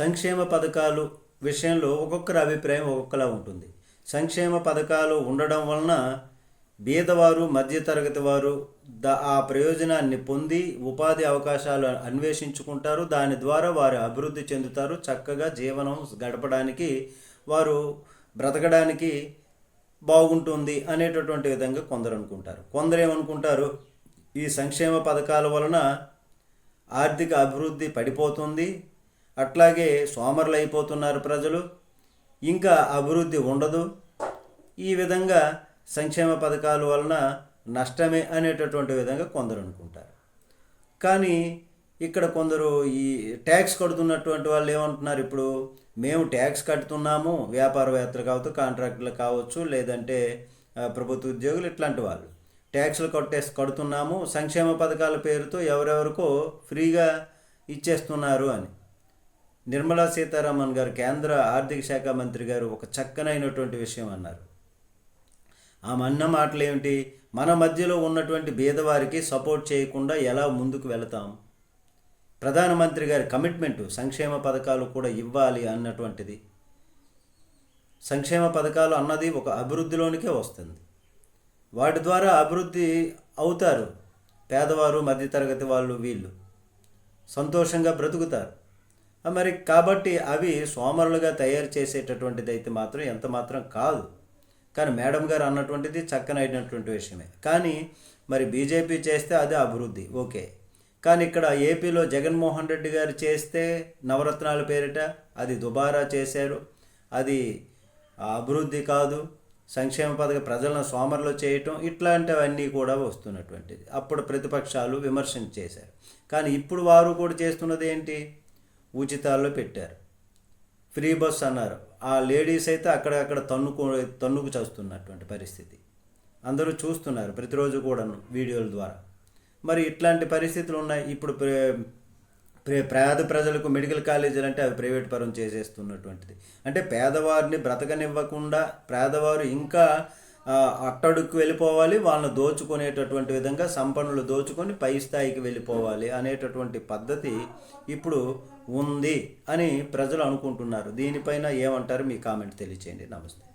సంక్షేమ పథకాలు విషయంలో ఒక్కొక్కరి అభిప్రాయం ఒక్కొక్కలా ఉంటుంది. సంక్షేమ పథకాలు ఉండడం వలన బీదవారు మధ్యతరగతి వారు దా ఆ ప్రయోజనాన్ని పొంది ఉపాధి అవకాశాలు అన్వేషించుకుంటారు. దాని ద్వారా వారు అభివృద్ధి చెందుతారు. చక్కగా జీవనం గడపడానికి వారు బ్రతకడానికి బాగుంటుంది అనేటటువంటి విధంగా కొందరు అనుకుంటారు. కొందరు ఏమనుకుంటారు? ఈ సంక్షేమ పథకాల వలన ఆర్థిక అభివృద్ధి పడిపోతుంది. అట్లాగే సోమరులు అయిపోతున్నారు ప్రజలు. ఇంకా అభివృద్ధి ఉండదు. ఈ విధంగా సంక్షేమ పథకాల వలన నష్టమే అనేటటువంటి విధంగా కొందరు అనుకుంటారు. కానీ ఇక్కడ కొందరు ఈ ట్యాక్స్ కడుతున్నటువంటి వాళ్ళు ఏమంటున్నారు ఇప్పుడు? మేము ట్యాక్స్ కడుతున్నాము వ్యాపారవేత్తలు కావచ్చు కాంట్రాక్టులు కావచ్చు లేదంటే ప్రభుత్వ ఉద్యోగులు ఇట్లాంటి వాళ్ళు. ట్యాక్స్లు కట్టేసి కడుతున్నాము సంక్షేమ పథకాల పేరుతో ఎవరెవరికో ఫ్రీగా ఇచ్చేస్తున్నారు అని. నిర్మలా సీతారామన్ గారు కేంద్ర ఆర్థిక శాఖ మంత్రి గారు ఒక చక్కనైనటువంటి విషయం అన్నారు. ఆమె అన్న మాటలు ఏమిటి మన మధ్యలో ఉన్నటువంటి బీదవారికి సపోర్ట్ చేయకుండా ఎలా ముందుకు వెళతాం? ప్రధానమంత్రి గారి కమిట్మెంటు సంక్షేమ పథకాలు కూడా ఇవ్వాలి అన్నటువంటిది. సంక్షేమ పథకాలు అన్నది ఒక అభివృద్ధిలోనికే వస్తుంది. వాటి ద్వారా అభివృద్ధి అవుతారు. పేదవారు మధ్యతరగతి వాళ్ళు వీళ్ళు. సంతోషంగా బ్రతుకుతారు. మరి కాబట్టి అవి సోమరులుగా తయారు చేసేటటువంటిది అయితే మాత్రం ఎంత మాత్రం కాదు. కానీ మేడం గారు అన్నటువంటిది చక్కనైనటువంటి విషయమే. కానీ మరి బీజేపీ చేస్తే అది అభివృద్ధి ఓకే. కానీ ఇక్కడ ఏపీలో జగన్మోహన్ రెడ్డి గారు చేస్తే నవరత్నాల పేరిట అది దుబారా చేశారు. అది అభివృద్ధి కాదు. సంక్షేమ పథక ప్రజలను సోమరులో చేయటం ఇట్లాంటివన్నీ కూడా వస్తున్నటువంటిది. అప్పుడు ప్రతిపక్షాలు విమర్శన చేశారు. కానీ ఇప్పుడు వారు కూడా చేస్తున్నది ఏంటి? ఉచితాల్లో పెట్టారు. ఫ్రీ బస్ అన్నారు. ఆ లేడీస్ అయితే అక్కడక్కడ తన్నుకు తన్నుకు చేస్తున్నటువంటి పరిస్థితి. అందరూ చూస్తున్నారు ప్రతిరోజు కూడాను వీడియోల ద్వారా. మరి ఇట్లాంటి పరిస్థితులు ఉన్నాయి. ఇప్పుడు ప్రే- పేద ప్రజలకు మెడికల్ కాలేజీలు అంటే అవి ప్రైవేట్ పరం చేసేస్తున్నటువంటిది. అంటే పేదవారిని బ్రతకనివ్వకుండా పేదవారు ఇంకా అట్టడుకు అట్టడుక్కు వెళ్ళిపోవాలి వాళ్ళని దోచుకునేటటువంటి విధంగా సంపన్నులు దోచుకొని పై స్థాయికి వెళ్ళిపోవాలి అనేటటువంటి పద్ధతి ఇప్పుడు ఉంది అని ప్రజలు అనుకుంటున్నారు. దీనిపైన ఏమంటారు? మీ కామెంట్ తెలియచేయండి. నమస్తే.